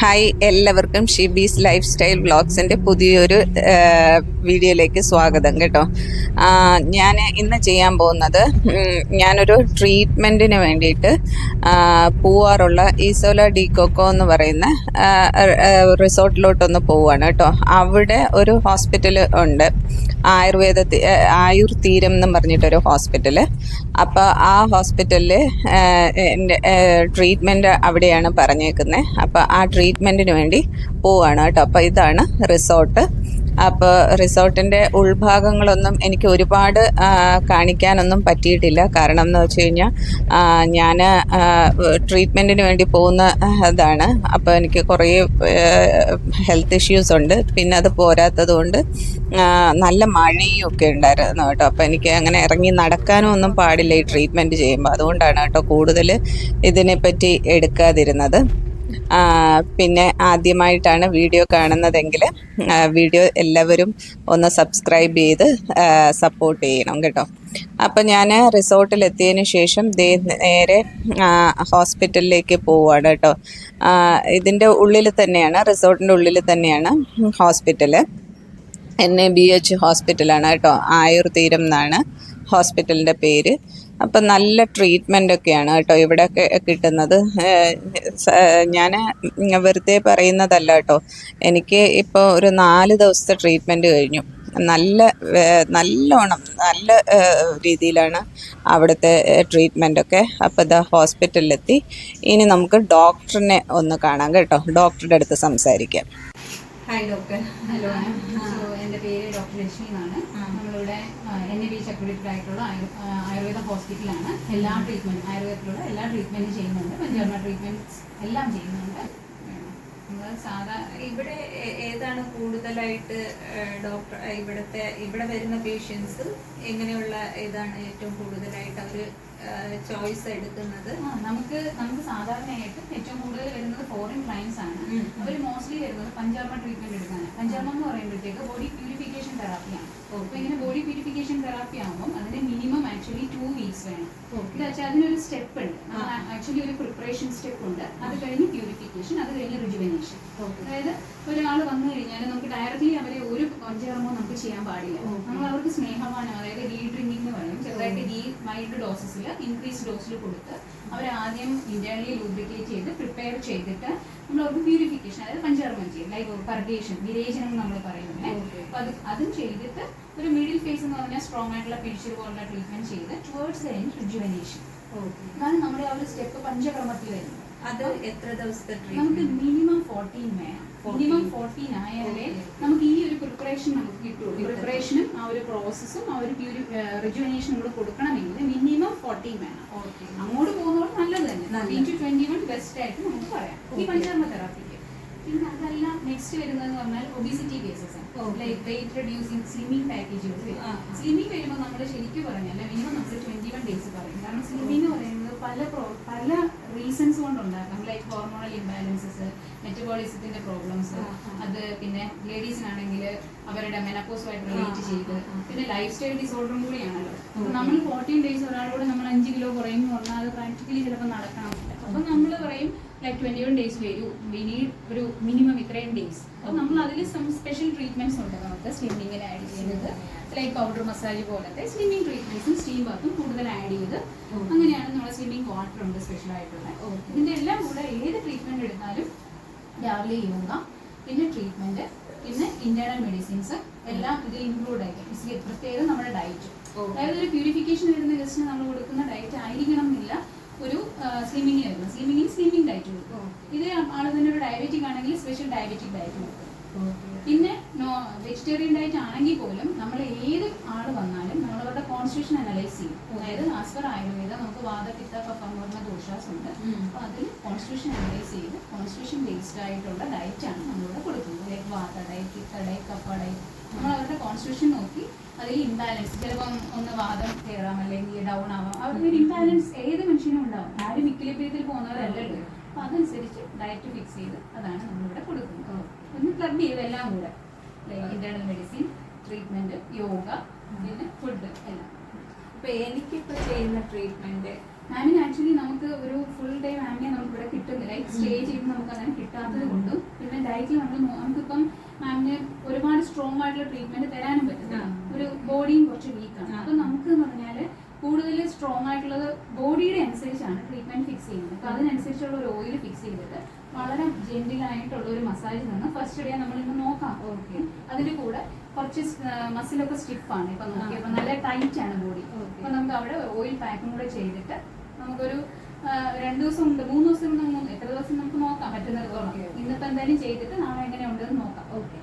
Hi എല്ലാവർക്കും Shibi's life style വ്ളോഗ്സിന്റെ പുതിയൊരു വീഡിയോയിലേക്ക് സ്വാഗതം കേട്ടോ. ഞാൻ ഇന്ന് ചെയ്യാൻ പോകുന്നത് ഞാനൊരു ട്രീറ്റ്മെന്റിന് വേണ്ടിയിട്ട് പോവാറുള്ള ഈസോല ഡി കൊക്കോ എന്ന് പറയുന്ന റിസോർട്ടിലോട്ടൊന്ന് പോവുകയാണ് കേട്ടോ. അവിടെ ഒരു ഹോസ്പിറ്റൽ ഉണ്ട്. ആയുർവേദ ആയുർ തീരം എന്ന് പറഞ്ഞിട്ടൊരു ഹോസ്പിറ്റൽ അപ്പോൾ ആ ഹോസ്പിറ്റലിൽ എന്റെ ട്രീറ്റ്മെന്റ് അവിടെയാണ് പറഞ്ഞേക്കുന്നത് അപ്പോൾ ആ ട്രീറ്റ്മെന്റിന് വേണ്ടി പോവുകയാണ് കേട്ടോ. അപ്പോൾ ഇതാണ് റിസോർട്ട്. അപ്പോൾ റിസോർട്ടിന്റെ ഉൾഭാഗങ്ങളൊന്നും എനിക്ക് ഒരുപാട് കാണിക്കാനൊന്നും പറ്റിയിട്ടില്ല. കാരണം എന്ന് വെച്ച് കഴിഞ്ഞാൽ ഞാൻ ട്രീറ്റ്മെന്റിന് വേണ്ടി പോകുന്ന ഇതാണ്. അപ്പോൾ എനിക്ക് കുറേ ഹെൽത്ത് ഇഷ്യൂസ് ഉണ്ട്. പിന്നെ അത് പോരാത്തത് കൊണ്ട് നല്ല മഴയും ഒക്കെ ഉണ്ടായിരുന്നു കേട്ടോ. അപ്പോൾ എനിക്ക് അങ്ങനെ ഇറങ്ങി നടക്കാനും ഒന്നും പാടില്ല ഈ ട്രീറ്റ്മെന്റ് ചെയ്യുമ്പോൾ അതുകൊണ്ടാണ് കേട്ടോ കൂടുതൽ ഇതിനെപ്പറ്റി എടുക്കാതിരുന്നത്. പിന്നെ ആദ്യമായിട്ടാണ് വീഡിയോ കാണുന്നതെങ്കിൽ വീഡിയോ എല്ലാവരും ഒന്ന് സബ്സ്ക്രൈബ് ചെയ്ത് സപ്പോർട്ട് ചെയ്യണം കേട്ടോ. അപ്പം ഞാൻ റിസോർട്ടിലെത്തിയതിന് ശേഷം ദേ നേരെ ഹോസ്പിറ്റലിലേക്ക് പോവുകയാണ് കേട്ടോ. ഇതിന്റെ ഉള്ളിൽ തന്നെയാണ് റിസോർട്ടിന്റെ ഉള്ളിൽ തന്നെയാണ് hospital N A B H ഹോസ്പിറ്റലാണ് കേട്ടോ. ആയുർ തീരം എന്നാണ് ഹോസ്പിറ്റലിന്റെ പേര്. അപ്പം നല്ല ട്രീറ്റ്മെന്റ് ഒക്കെയാണ് കേട്ടോ ഇവിടെ കിട്ടുന്നത്. ഞാൻ വെറുതെ പറയുന്നതല്ല കേട്ടോ. എനിക്ക് ഇപ്പോൾ ഒരു നാല് ദിവസത്തെ ട്രീറ്റ്മെന്റ് കഴിഞ്ഞു. നല്ല നല്ലോണം നല്ല രീതിയിലാണ് അവിടുത്തെ ട്രീറ്റ്മെന്റ് ഒക്കെ. അപ്പോൾ ഇതാ ഹോസ്പിറ്റലിലെത്തി. ഇനി നമുക്ക് ഡോക്ടറിനെ ഒന്ന് കാണാം കേട്ടോ. ഡോക്ടറുടെ അടുത്ത് സംസാരിക്കാം. Hi doctor hello doctor Lakshmi എന്നാണ് നമ്മളിവിടെ എൻ എ ബി ചക്രവർത്തി ആയിട്ടുള്ള ആയുർവേദ ഹോസ്പിറ്റലാണ്. എല്ലാ ട്രീറ്റ്മെന്റ് ആയുർവേദത്തിലുള്ള എല്ലാ ട്രീറ്റ്മെന്റും ചെയ്യുന്നുണ്ട്. പഞ്ചകർമ്മ ട്രീറ്റ്മെന്റ് എല്ലാം ചെയ്യുന്നുണ്ട്. സാധാ ഇവിടെ ഏതാണ് കൂടുതലായിട്ട് ഡോക്ടർ ഇവിടുത്തെ ഇവിടെ വരുന്ന പേഷ്യൻസ് എങ്ങനെയുള്ള ഏതാണ് ഏറ്റവും കൂടുതലായിട്ട് അവർ ചോയ്സ് എടുക്കുന്നത്? നമുക്ക് നമുക്ക് സാധാരണയായിട്ട് ഏറ്റവും കൂടുതൽ വരുന്നത് ഫോറിൻ ക്ലയൻസ് ആണ്. അവർ മോസ്റ്റ്ലി വരുന്നത് പഞ്ചകർമ്മ ട്രീറ്റ്മെന്റ് എടുക്കാനാണ് പഞ്ചകർമ്മം എന്ന് പറയുമ്പോഴത്തേക്ക് ബോഡി പ്യൂരിഫിക്കേഷൻ തെറാപ്പിയാണ് അപ്പോൾ ഇങ്ങനെ ബോഡി പ്യൂരിഫിക്കേഷൻ തെറാപ്പി ആകുമ്പോൾ അതിന് മിനിമം ആക്ച്വലി ടു വീക്സ് വേണം. എന്താ വെച്ചാൽ അതിനൊരു സ്റ്റെപ്പ് ഉണ്ട്. ആക്ച്വലി ഒരു പ്രിപ്പറേഷൻ സ്റ്റെപ്പ് ഉണ്ട്. അത് കഴിഞ്ഞ് പ്യൂരിഫിക്കേഷൻ അത് കഴിഞ്ഞ് റിജുവനേഷൻ അതായത് ഒരാൾ വന്നു കഴിഞ്ഞാൽ നമുക്ക് ഡയറക്റ്റ്ലി അവരെ ഒരു പഞ്ചകർമ്മവും നമുക്ക് ചെയ്യാൻ പാടില്ല. നമ്മൾ അവർക്ക് സ്നേഹമാണ് അതായത് ഗീ ഡ്രിങ്കിങ് എന്ന് പറയും. ചെറുതായിട്ട് ഗീ മൈൽഡ് ഡോസസിൽ ഇൻക്രീസ് ഡോസിൽ കൊടുത്ത് അവരെ ആദ്യം ഇന്റേണലി ലൂബ്രിക്കേറ്റ് ചെയ്ത് പ്രിപ്പയർ ചെയ്തിട്ട് നമ്മൾ അവർക്ക് പ്യൂരിഫിക്കേഷൻ അതായത് പഞ്ചകർമ്മം ചെയ്യും. ലൈക്ക് പർഗേഷൻ വിരേചനം നമ്മൾ പറയുന്നത്. അപ്പൊ അത് അതും ചെയ്തിട്ട് ഒരു മിഡിൽ ഫേസ് എന്ന് പറഞ്ഞാൽ സ്ട്രോങ് ആയിട്ടുള്ള പിടിച്ചിൽ പോലുള്ള ട്രീറ്റ്മെന്റ് ചെയ്ത് ടുവേർഡ്സ് ദ എൻഡ് റിജുവനേഷൻ അതാണ് നമ്മുടെ ആ ഒരു സ്റ്റെപ്പ് പഞ്ചകർമ്മത്തിൽ വരുന്നത് അത് എത്ര ദിവസത്തെ നമുക്ക് മിനിമം ഫോർട്ടീൻ വേണം. മിനിമം ഫോർട്ടീൻ ആയാലേ നമുക്ക് ഈ ഒരു പ്രിപ്പറേഷൻ നമുക്ക് കിട്ടുള്ളൂ. പ്രിപ്പറേഷനും ആ ഒരു പ്രോസസ്സും ആ ഒരു പ്യൂരി റിജുവിനേഷൻ നമ്മൾ കൊടുക്കണമെങ്കിൽ മിനിമം ഫോർട്ടീൻ വേണം. ഓക്കെ അങ്ങോട്ട് പോകുന്നതോട് നല്ലത് തന്നെ. ടു ട്വന്റി വൺ ബെസ്റ്റ് ആയിട്ട് നമുക്ക് പറയാം. ഈ. പഞ്ചകർമ്മ തെറാപ്പിക്ക് പിന്നെ അതല്ല നെക്സ്റ്റ് വരുന്നതെന്ന് പറഞ്ഞാൽ ഒബിസിറ്റി കേസസ് ആണ്. ലൈക്ക് വെയിറ്റ് റെഡ്യൂസിങ് സ്ലിമ്മിംഗ് പാക്കേജുകൾ സ്ലിമ്മിംഗ് വരുമ്പോൾ നമ്മൾ ശരിക്കും പറഞ്ഞാൽ മിനിമം നമ്മൾ ട്വന്റി വൺ ഡേയ്സ് പറയും. കാരണം സ്ലിമ്മിംഗ് എന്ന് പറയുന്നത് പല പ്രോ പല റീസൺസ് കൊണ്ടുണ്ടാക്കാം ലൈക്ക് ഹോർമോണൽ ഇംബാലൻസസ് മെറ്റബോളിസത്തിന്റെ പ്രോബ്ലംസ്. അത് പിന്നെ ലേഡീസിനാണെങ്കിൽ അവരുടെ മെനപ്പോസുമായിട്ട് റിലേറ്റ് ചെയ്ത്. പിന്നെ ലൈഫ് സ്റ്റൈൽ ഡിസോർഡറും കൂടിയാണല്ലോ. നമ്മൾ ഫോർട്ടീൻ ഡേയ്സ് ഒരാളോട് നമ്മൾ അഞ്ച് കിലോ കുറയുമെന്ന് പറഞ്ഞാൽ അത് പ്രാക്ടിക്കലി ചിലപ്പോൾ പറയും ലൈക്ക് ട്വന്റി വൺ ഡേയ്സ് വരൂ. വി നീഡ് ഒരു മിനിമം ഇത്രയും ഡേയ്സ് അപ്പോൾ നമ്മൾ അതിൽ സം സ്പെഷ്യൽ ട്രീറ്റ്മെന്റ്സ് ഉണ്ട് നമുക്ക് സ്ലിമ്മിങ്ങിന് ആഡ് ചെയ്യുന്നത്. ലൈക്ക് പൗഡർ മസാജ് പോലത്തെ സ്ലിമ്മിങ് ട്രീറ്റ്മെന്റ്സും സ്റ്റീം ബാത്തും കൂടുതൽ ആഡ് ചെയ്ത് അങ്ങനെയാണ് നമ്മുടെ സ്ലിമ്മിങ് വാട്ടർ ഉണ്ട് സ്പെഷ്യൽ ആയിട്ടുള്ളത്. ഇതിന്റെ എല്ലാം കൂടെ ഏത് ട്രീറ്റ്മെന്റ് എടുത്താലും രാവിലെ യോഗ പിന്നെ ട്രീറ്റ്മെന്റ് പിന്നെ ഇന്റേണൽ മെഡിസിൻസ് എല്ലാം ഇതിൽ ഇൻക്ലൂഡ് ആയിരിക്കും. പ്രത്യേകം നമ്മുടെ ഡയറ്റ്. അതായത് ഒരു പ്യൂരിഫിക്കേഷൻ വരുന്ന ഗസ്റ്റിന് നമ്മൾ കൊടുക്കുന്ന ഡയറ്റ് ആയിരിക്കണം എന്നില്ല. ഒരു സ്ലിമിങ്ങിന് വരുന്നത്. സ്ലിമിങ്ങിന് സ്ലിമിങ് ഡയറ്റ് കൊടുക്കും. ഇതേ ആൾ തന്നെ ഒരു ഡയബറ്റിക് ആണെങ്കിൽ സ്പെഷ്യൽ ഡയബറ്റിക് ഡയറ്റ് കൊടുക്കും. പിന്നെ വെജിറ്റേറിയൻ ഡയറ്റ് ആണെങ്കിൽ പോലും നമ്മൾ ഏത് ആൾ വന്നാലും നമ്മൾ അവരുടെ കോൺസ്റ്റിറ്റ്യൂഷൻ അനലൈസ് ചെയ്യും അതായത് ആസ്പർ ആയുർവേദ നമുക്ക് വാദപിത്ത പറഞ്ഞ ദോഷാസ് ഉണ്ട് അപ്പൊ അപ്പോൾ അതിൽ കോൺസ്റ്റിറ്റ്യൂഷൻ അനലൈസ് ചെയ്ത് കോൺസ്റ്റിറ്റ്യൂഷൻ ബേസ്ഡ് ആയിട്ടുള്ള ഡയറ്റാണ് നമ്മളിവിടെ കൊടുക്കുന്നത്. Like vata diet pitta diet kapha diet നമ്മൾ അവരുടെ കോൺസ്റ്റിറ്റ്യൂഷൻ നോക്കി അതിൽ ഇംബാലൻസ് ചിലപ്പം ഒന്ന് വാദം കയറാം അല്ലെങ്കിൽ ഡൗൺ ആവാം. അവിടെ ഒരു ഇംബാലൻസ് ഏത് മനുഷ്യനും ഉണ്ടാവും. ആരും ഇക്വിലിബ്രിയത്തിൽ പോകുന്നവരല്ലല്ലോ. അപ്പൊ അതനുസരിച്ച് ഡയറ്റ് ഫിക്സ് ചെയ്ത് അതാണ് നമ്മളിവിടെ കൊടുക്കുന്നത്. ഒന്ന് ക്ലബ് ചെയ്ത് എല്ലാം കൂടെ. ഇന്റേണൽ മെഡിസിൻ ട്രീറ്റ്മെന്റ് യോഗ പിന്നെ ഫുഡ് എല്ലാം. ഇപ്പൊ എനിക്കിപ്പോ ചെയ്യുന്ന ട്രീറ്റ്മെന്റ് മാമിന് ആക്ച്വലി നമുക്ക് ഒരു ഫുൾ ഡേ മാമിനെ നമുക്ക് ഇവിടെ കിട്ടുന്നില്ല. സ്റ്റേ ചെയ്ത് നമുക്ക് അങ്ങനെ കിട്ടാത്തത് കൊണ്ടും പിന്നെ ഡയറ്റിൽ നമ്മൾ നമുക്കിപ്പം മാമിന് ഒരുപാട് സ്ട്രോങ് ആയിട്ടുള്ള ട്രീറ്റ്മെന്റ് തരാനും പറ്റില്ല. ഒരു ബോഡിയും കുറച്ച് വീക്കാണ്. അപ്പൊ നമുക്ക് എന്ന് പറഞ്ഞാൽ കൂടുതൽ സ്ട്രോങ് ആയിട്ടുള്ളത് ബോഡിയുടെ അനുസരിച്ചാണ് ട്രീറ്റ്മെന്റ് ഫിക്സ് ചെയ്യുന്നത്. അപ്പൊ അതിനനുസരിച്ചുള്ള ഒരു ഓയിൽ ഫിക്സ് ചെയ്തിട്ട് വളരെ ജെന്റിൽ ആയിട്ടുള്ള ഒരു മസാജ് നിന്ന് ഫസ്റ്റ് ഡേ നമ്മൾ ഇന്ന് നോക്കാം. ഓക്കെ അതിന്റെ കൂടെ കുറച്ച് മസിലൊക്കെ ആണ്. ഇപ്പൊ നോക്കിയപ്പോ നല്ല ടൈറ്റ് ആണ് ബോഡി. അപ്പൊ നമുക്ക് അവിടെ ഓയിൽ പാക്കും കൂടെ ചെയ്തിട്ട് നമുക്കൊരു രണ്ടു ദിവസം ഉണ്ട്. മൂന്ന് ദിവസം എത്ര ദിവസം നമുക്ക് നോക്കാം? പറ്റുന്നത്. ഇന്നിപ്പോ എന്തായാലും ചെയ്തിട്ട് നാളെ എങ്ങനെ ഉണ്ടെന്ന് നോക്കാം. ഓക്കെ.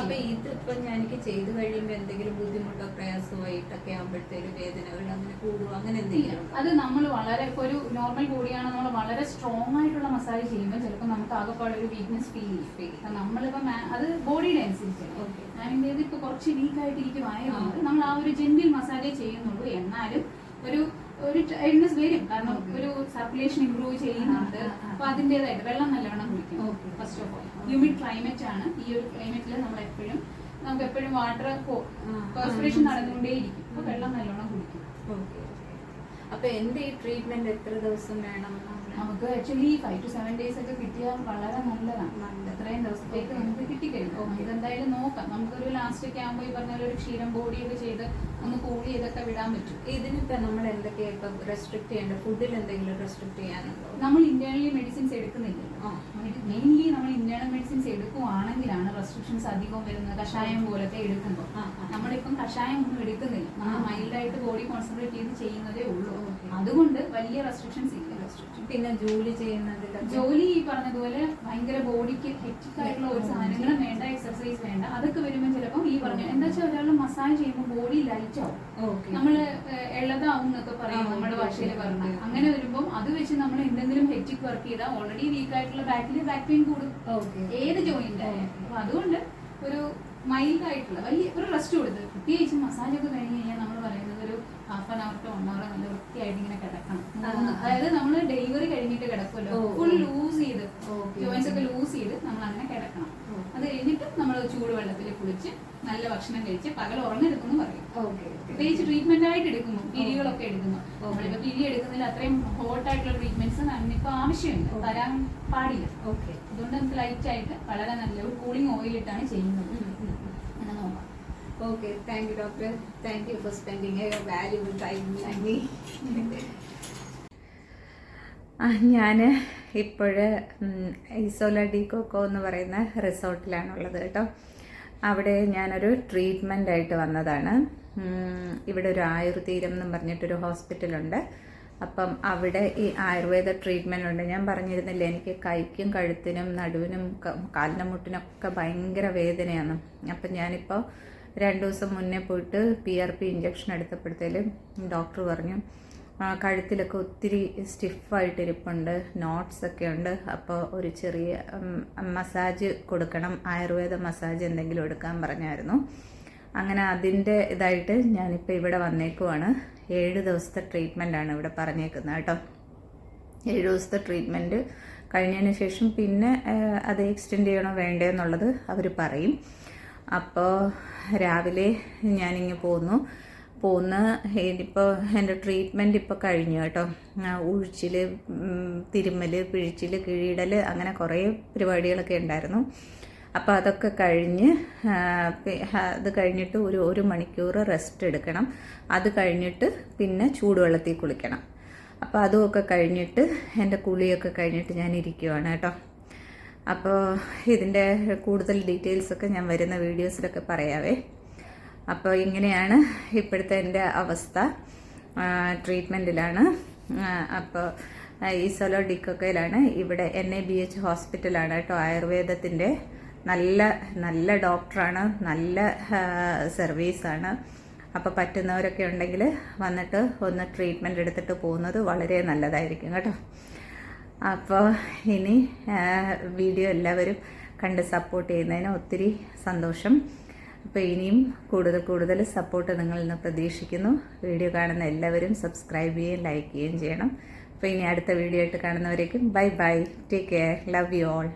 അപ്പൊ ഇതിപ്പോ ഞാൻ എനിക്ക് ചെയ്ത് കഴിയുമ്പോ എന്തെങ്കിലും ബുദ്ധിമുട്ടോ പ്രയാസമായിട്ടൊക്കെ ആകുമ്പോഴത്തേക്കും വേദനകൾ അങ്ങനെ കൂടുവോ അങ്ങനെ എന്തെങ്കിലും അത് നമ്മൾ വളരെ ഇപ്പൊ ഒരു നോർമൽ ബോഡിയാണ് നമ്മൾ വളരെ സ്ട്രോങ് ആയിട്ടുള്ള മസാജ് ചെയ്യുമ്പോൾ ചിലപ്പോൾ നമുക്ക് ആകെപ്പാടെ ഒരു വീക്ക്നെസ് ഫീൽ ചെയ്യും. നമ്മളിപ്പോ അത് ബോഡിയുടെ അനുസരിച്ചാണ്. മാമിന്റെ ഇത് ഇപ്പൊ കുറച്ച് വീക്ക് ആയിട്ട് ഇരിക്കുവായതുകൊണ്ട് നമ്മൾ ആ ഒരു ജെന്റിൽ മസാജേ ചെയ്യുന്നുള്ളൂ. എന്നാലും ഒരു ഒരു ടൈഡ്നെസ് വരും. കാരണം ഒരു സർക്കുലേഷൻ ഇംപ്രൂവ് ചെയ്യുന്നുണ്ട്. അപ്പൊ അതിന്റേതായിട്ട് വെള്ളം നല്ലവണ്ണം കുടിക്കും. First of all. Humid climate ആണ്. ഈ ഒരു ക്ലൈമറ്റിൽ നമ്മൾ എപ്പോഴും നമുക്ക് എപ്പോഴും വാട്ടർ ആ, നടന്നുകൊണ്ടേയിരിക്കും. അപ്പൊ വെള്ളം നല്ലവണ്ണം കുടിക്കും. അപ്പൊ എന്ത് ഈ ട്രീറ്റ്മെന്റ് എത്ര ദിവസം വേണം? നമുക്ക് actually five to seven days ഒക്കെ കിട്ടിയാൽ വളരെ നല്ലതാണ്. നല്ലത്. എത്രയും ദിവസത്തേക്ക്. നമുക്ക് കിട്ടിക്കഴിഞ്ഞു. ഇതെന്തായാലും നോക്കാം. നമുക്കൊരു ലാസ്റ്റ് ഒക്കെ ആകുമ്പോൾ ഈ പറഞ്ഞ ഒരു ക്ഷീരം ഒക്കെ ചെയ്ത് ഒന്ന് കൂൾ ചെയ്തൊക്കെ വിടാൻ പറ്റും. ഇതിനിപ്പോ നമ്മൾ എന്തൊക്കെയാ ഇപ്പൊ റെസ്ട്രിക്ട് ചെയ്യേണ്ട ഫുഡിൽ എന്തെങ്കിലും റെസ്ട്രിക്ട് ചെയ്യാനുണ്ടോ? നമ്മൾ ഇന്റേണലി മെഡിസിൻസ് എടുക്കുന്നില്ല. മെയിൻലി നമ്മൾ ഇന്റേണൽ മെഡിസിൻസ് എടുക്കുവാണെങ്കിലാണ് റെസ്ട്രിക്ഷൻസ് അധികം വരുന്നത്. കഷായം പോലത്തെ എടുക്കുമ്പോൾ. നമ്മളിപ്പം കഷായം ഒന്നും എടുക്കുന്നില്ല. നമ്മൾ. മൈൽഡായിട്ട് ബോഡി കോൺസെൻട്രേറ്റ് ചെയ്ത് ചെയ്യുന്നതേ ഉള്ളൂ. അതുകൊണ്ട് വലിയ റെസ്ട്രിക്ഷൻസ് ഇല്ല. പിന്നെ ജോലി ചെയ്യുന്നത് ജോലി ഈ പറഞ്ഞതുപോലെ ഭയങ്കര ബോഡിക്ക് ഹെക്റ്റിക് ആയിട്ടുള്ള ഒരു സാധനങ്ങളും വേണ്ട എക്സർസൈസ് വേണ്ട. അതൊക്കെ വരുമ്പോൾ ചിലപ്പോൾ ഈ പറഞ്ഞ എന്താ വെച്ചാൽ ഒരാൾ മസാജ് ചെയ്യുമ്പോൾ ബോഡി ലൈറ്റ് ആവും. നമ്മൾ എള്ളതാവും എന്നൊക്കെ പറയും നമ്മുടെ ഭാഷയിൽ പറഞ്ഞാൽ അങ്ങനെ വരുമ്പോൾ അത് വെച്ച് നമ്മൾ എന്തെങ്കിലും ഹെക്റ്റിക് വർക്ക് ചെയ്താൽ ഓൾറെഡി വീക്ക് ആയിട്ടുള്ള ബാക്കിൽ ബാക്ക് പെയിൻ കൂടും. ഏത് ജോയിന്റ് ആയാലും. അപ്പൊ അതുകൊണ്ട് ഒരു മൈൽഡ് ആയിട്ടുള്ള വലിയ ഒരു റെസ്റ്റ് കൊടുത്ത് പ്രത്യേകിച്ച് മസാജ് ഒക്കെ കഴിഞ്ഞ് കഴിഞ്ഞാൽ നമ്മൾ പറയുന്നത് ഒരു half an hour to one hour നല്ല വൃത്തിയായിട്ട് ഇങ്ങനെ കിടക്കണം. അതായത് നമ്മൾ ഡെലിവറി കഴിഞ്ഞിട്ട് കിടക്കുമല്ലോ ഫുൾ ലൂസ് ചെയ്ത്. ജോയിൻസ് ഒക്കെ ലൂസ് ചെയ്ത് നമ്മൾ അങ്ങനെ കിടക്കണം. അത് കഴിഞ്ഞിട്ട് നമ്മൾ ചൂടുവെള്ളത്തിൽ കുളിച്ച് നല്ല ഭക്ഷണം കഴിച്ച് പകൽ ഉറങ്ങെടുക്കുന്നു പറയും. പ്രത്യേകിച്ച് ട്രീറ്റ്മെന്റ് ആയിട്ട് എടുക്കുന്നു. പിരികളൊക്കെ എടുക്കുന്നു. നമ്മളിപ്പോ പിരി എടുക്കുന്നതിൽ അത്രയും ഹോട്ട് ആയിട്ടുള്ള ട്രീറ്റ്മെന്റ്സ് നമ്മളിപ്പോ ആവശ്യമില്ല. തരാൻ പാടില്ല. ഓക്കെ. അതുകൊണ്ട് നമുക്ക് ലൈറ്റ് ആയിട്ട് വളരെ നല്ല ഒരു കൂളിംഗ് ഓയിൽ ഇട്ടാണ് ചെയ്യുന്നത്. Okay thank you doctor thank you for spending your valuable time me ഞാൻ ഇപ്പോൾ ഇസോല ഡി കൊക്കോ എന്ന് പറയുന്ന റിസോർട്ടിലാണുള്ളത് കേട്ടോ. അവിടെ ഞാനൊരു ട്രീറ്റ്മെന്റ് ആയിട്ട് വന്നതാണ് ഇവിടെ ഒരു ആയുർതീരം എന്നും പറഞ്ഞിട്ടൊരു ഹോസ്പിറ്റലുണ്ട്. അപ്പം അവിടെ ഈ ആയുർവേദ ട്രീറ്റ്മെന്റ് ഉണ്ട് ഞാൻ പറഞ്ഞിരുന്നില്ല എനിക്ക് കൈക്കും കഴുത്തിനും നടുവിനും കാലിനും മുട്ടിനൊക്കെ ഭയങ്കര വേദനയാണ്. അപ്പം ഞാനിപ്പോൾ രണ്ട് ദിവസം മുന്നേ പോയിട്ട് പി ആർ പി ഇഞ്ചക്ഷൻ എടുത്തപ്പോഴത്തേലും ഡോക്ടർ പറഞ്ഞു കഴുത്തിലൊക്കെ ഒത്തിരി സ്റ്റിഫായിട്ട് ഇരിപ്പുണ്ട് നോട്ട്സ് ഒക്കെ ഉണ്ട് അപ്പോൾ ഒരു ചെറിയ മസാജ് കൊടുക്കണം ആയുർവേദ മസാജ് എന്തെങ്കിലും എടുക്കാൻ പറഞ്ഞായിരുന്നു. അങ്ങനെ അതിന്റെ ഇതായിട്ട് ഞാനിപ്പോൾ ഇവിടെ വന്നേക്കുവാണ്. ഏഴ് ദിവസത്തെ ട്രീറ്റ്മെന്റ് ആണ് ഇവിടെ പറഞ്ഞേക്കുന്നത് കേട്ടോ. ഏഴ് ദിവസത്തെ ട്രീറ്റ്മെന്റ് കഴിഞ്ഞതിന് ശേഷം പിന്നെ അത് എക്സ്റ്റെൻഡ് ചെയ്യണോ വേണ്ടേ എന്നുള്ളത് അവർ പറയും. അപ്പോൾ രാവിലെ ഞാനിങ്ങ് പോന്നു. പോന്ന് ഇപ്പോൾ എന്റെ ട്രീറ്റ്മെന്റ് ഇപ്പോൾ കഴിഞ്ഞു കേട്ടോ. ഉഴിച്ചിൽ തിരുമ്മൽ പിഴിച്ചിൽ കിഴിയിടൽ അങ്ങനെ കുറേ പരിപാടികളൊക്കെ ഉണ്ടായിരുന്നു. അപ്പോൾ അതൊക്കെ കഴിഞ്ഞ് അത് കഴിഞ്ഞിട്ട് ഒരു ഒരു മണിക്കൂർ റെസ്റ്റ് എടുക്കണം. അത് കഴിഞ്ഞിട്ട് പിന്നെ ചൂടുവെള്ളത്തിൽ കുളിക്കണം. അപ്പോൾ അതുമൊക്കെ കഴിഞ്ഞിട്ട് എന്റെ കുളിയൊക്കെ കഴിഞ്ഞിട്ട് ഞാൻ ഇരിക്കുവാണ് കേട്ടോ. അപ്പോൾ ഇതിന്റെ കൂടുതൽ ഡീറ്റെയിൽസൊക്കെ ഞാൻ വരുന്ന വീഡിയോസിലൊക്കെ പറയാവേ. അപ്പോൾ ഇങ്ങനെയാണ് ഇപ്പോഴത്തെ എന്റെ അവസ്ഥ. ട്രീറ്റ്മെന്റിലാണ് അപ്പോൾ ഈസോലോ സൊലോ ഡിക്കൊക്കയിലാണ് ഇവിടെ എൻ എ ബി എച്ച് ഹോസ്പിറ്റലാണ് കേട്ടോ ആയുർവേദത്തിന്റെ. നല്ല നല്ല ഡോക്ടറാണ്. നല്ല സർവീസാണ്. അപ്പോൾ പറ്റുന്നവരൊക്കെ ഉണ്ടെങ്കിൽ വന്നിട്ട് ഒന്ന് ട്രീറ്റ്മെന്റ് എടുത്തിട്ട് പോകുന്നത് വളരെ നല്ലതായിരിക്കും കേട്ടോ. അപ്പോൾ ഇനി വീഡിയോ എല്ലാവരും കണ്ട് സപ്പോർട്ട് ചെയ്യുന്നതിന് ഒത്തിരി സന്തോഷം. അപ്പോൾ ഇനിയും കൂടുതൽ കൂടുതൽ സപ്പോർട്ട് നിങ്ങളിൽ നിന്ന് പ്രതീക്ഷിക്കുന്നു. വീഡിയോ കാണുന്ന എല്ലാവരും സബ്സ്ക്രൈബ് ചെയ്യുകയും ലൈക്ക് ചെയ്യുകയും ചെയ്യണം. അപ്പോൾ ഇനി അടുത്ത വീഡിയോ ആയിട്ട് കാണുന്നവരേക്കും bye bye take care love you all